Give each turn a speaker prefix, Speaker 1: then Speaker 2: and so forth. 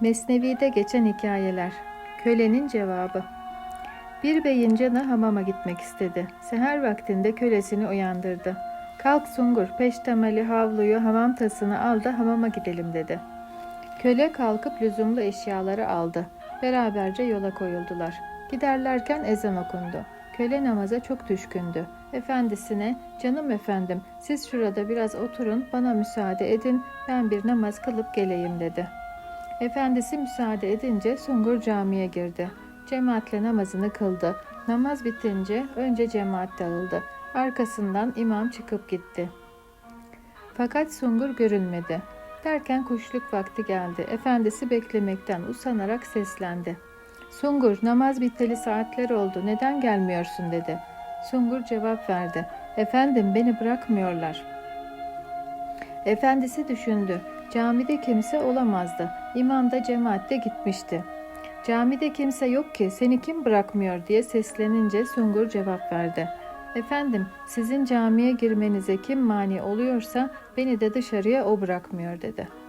Speaker 1: Mesnevi'de geçen hikayeler. Kölenin cevabı. Bir beyin canı hamama gitmek istedi. Seher vaktinde kölesini uyandırdı. Kalk Sungur, peştemali havluyu, hamam tasını al da hamama gidelim dedi. Köle kalkıp lüzumlu eşyaları aldı. Beraberce yola koyuldular. Giderlerken ezan okundu. Köle namaza çok düşkündü. Efendisine, canım efendim siz şurada biraz oturun, bana müsaade edin, ben bir namaz kılıp geleyim dedi. Efendisi müsaade edince Sungur camiye girdi. Cemaatle namazını kıldı. Namaz bitince önce cemaat dağıldı. Arkasından imam çıkıp gitti. Fakat Sungur görünmedi. Derken kuşluk vakti geldi. Efendisi beklemekten usanarak seslendi. Sungur namaz biteli saatler oldu. Neden gelmiyorsun dedi. Sungur cevap verdi. Efendim beni bırakmıyorlar. Efendisi düşündü. Camide kimse olamazdı. İmam da cemaatte gitmişti. Camide kimse yok ki seni kim bırakmıyor diye seslenince Sungur cevap verdi. Efendim sizin camiye girmenize kim mani oluyorsa beni de dışarıya o bırakmıyor dedi.''